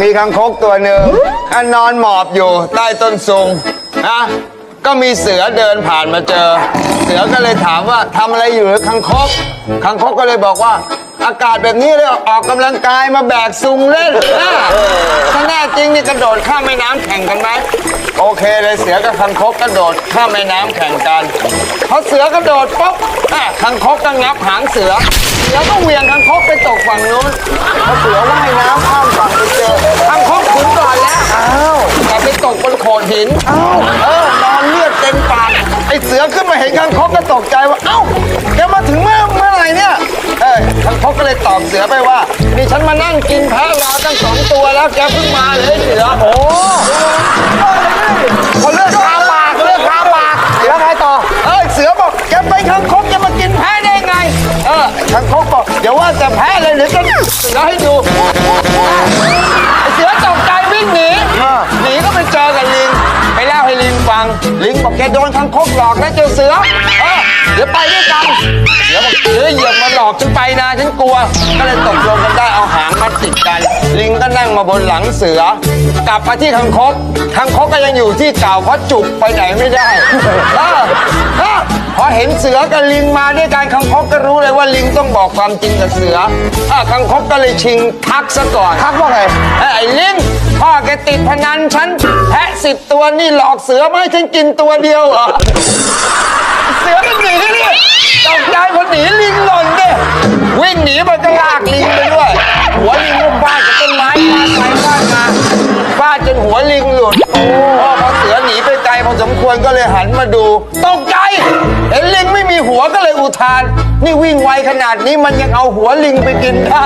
มีคังคกตัวหนึ่งอะนอนหมอบอยู่ใต้ต้นซุงนะก็มีเสือเดินผ่านมาเจอ เสือก็เลยถามว่าทำอะไรอยู่หรือคังคกคังคกก็เลยบอกว่า อากาศแบบนี้เลยออกกำลังกายมาแบกซุงเล่นอะถ้าแน่จริงนี่กระโดดข้ามแม่น้ำแข่งกันไหมโอเคเลยเสือกับคังคกกระโดดข้ามแม่น้ำแข่งกันพอเสือกระโดดปุ๊บอะคังคกก็งับหางเสือเสือก็เหวียงคังคกไปตกฝั่งนู้นพอเสือว่ายน้ำ นอ้าวเออนอนเลือดเต็มปากไอเสือขึ้นมาเห็นคังคกก็ตกใจว่าเอ้าแกมาถึงเมื่อเมื่อไหร่เนี่ยเออคังคกก็เลยตอบเสือไปว่านี่ฉันมานั่งกินแพะรอตั้งสองตัวแล้วแกเพิ่งมาเลยเสือโอ้คนเลือกคาปากเลือกคาปากแล้วไงต่อเอ้ยเสือบอกแกไปนคังคกจะมากินแพะได้ไง เออคังคกบอกเดี๋ยวว่าแต่แพะเลยเดี๋ยวจะเสือให้ดู ฟัง ลิงบอกแกโดนคังคกหลอกนะเจ้าเสือเออเดี๋ยวไปด้วยกันเสือบอกเสือเหยียบมาหลอกฉันไปนะฉันกลัว ก็เลยตกลงกันได้เอาหางมัดติดกัน ลิงก็นั่งมาบนหลังเสือ กลับมาที่คังคกคังคกก็ยังอยู่ที่เก่าเพราะจุกไปไหนไม่ได้เออเออพอเห็นเสือกับลิงมาด้วยกันคังคกก็รู้เลยว่าลิงต้องบอกความจริงกับเสืออะคังคกก็เลยชิงทักซะก่อนทักว่าไงไอ้ลิงพ่อแกติดพนันฉันแพะ สิบตัวนี่หลอกเสือไม่ให้ฉันกินตัวเดียวเหรอเสือมันหนีดิตกใจพอหนีลิงหล่นดิวิ่งหนีมันก็ลากลิงไปด้วย หัวลิงก็ฟาดกับต้นไม้ฟาดไปฟาดมาฟาดจนหัวลิงหลุดโอ้พอเสือหนีไปไกลพอสมควรก็เลยหันมาดูตกใจเห็นลิงไม่มีหัวก็เลยอุทาน นี่วิ่งไวขนาดนี้มันยังเอาหัวลิงไปกินได้